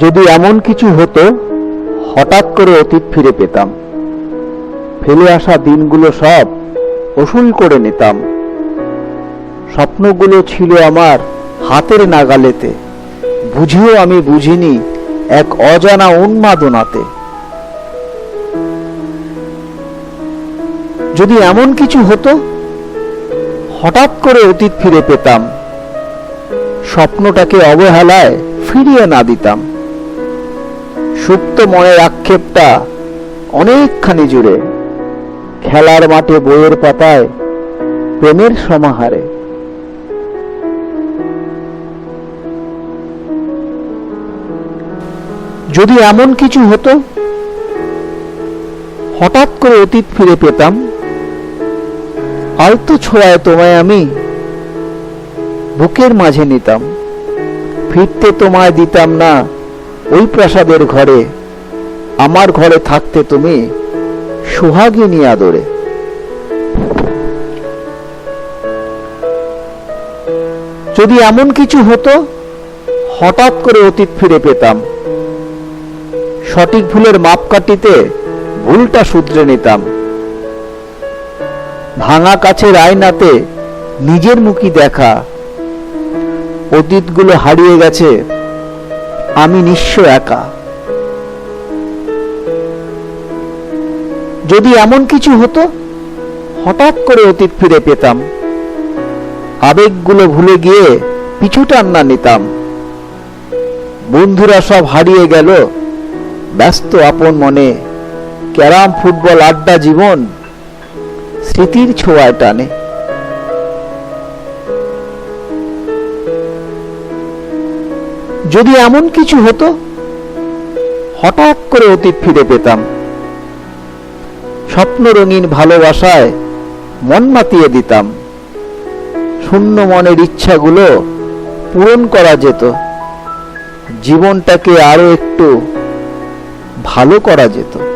যদি এমন কিছু হতো, হঠাৎ করে অতীত ফিরে পেতাম। ফেলে আসা দিনগুলো সব ওসুল করে নিতাম। স্বপ্নগুলো ছিল আমার হাতের নাগালেতে। বুঝিও আমি বুঝিনি এক অজানা উন্মাদনাতে। যদি এমন কিছু হতো, হঠাৎ করে অতীত ফিরে পেতাম। স্বপ্নটাকে অবহেলায় ফিরিয়ে না দিতাম। সুপ্ত মনের আক্ষেপটা অনেকখানি জুড়ে। খেলার মাঠে বইয়ের পাতায় প্রেমের সমাহারে। যদি এমন কিছু হতো, হঠাৎ করে অতীত ফিরে পেতাম। আলতো ছোঁয়ায় তোমায় আমি বুকের মাঝে নিতাম। ফিরতে তোমায় দিতাম না ওই প্রাসাদের ঘরে, আমার ঘরে থাকতে তুমি সোহাগিনী আদরে। যদি এমন কিছু হতো, হঠাৎ করে অতীত ফিরে পেতাম। সঠিক ভুলের মাপকাঠিতে ভুলটা শুধরে নিতাম। ভাঙা কাছের আয়নাতে নিজের মুখী দেখা। অতীতগুলো হারিয়ে গেছে। আমি নিঃস্ব একা। যদি এমন কিছু হতো, হঠাৎ করে অতীত ফিরে পেতাম। আবেগগুলো ভুলে গিয়ে পিছু টান্না নিতাম। বন্ধুরা সব হারিয়ে গেল। ব্যস্ত আপন মনে ক্যারাম ফুটবল আড্ডা জীবন স্মৃতির ছোঁয়ায় টানে। যদি এমন কিছু হতো, হঠাৎ করে অতীত ফিরে পেতাম। স্বপ্ন রঙিন ভালোবাসায় মন মাতিয়ে দিতাম। শূন্য মনের ইচ্ছাগুলো পূরণ করা যেত। জীবনটাকে আরও একটু ভালো করা যেত।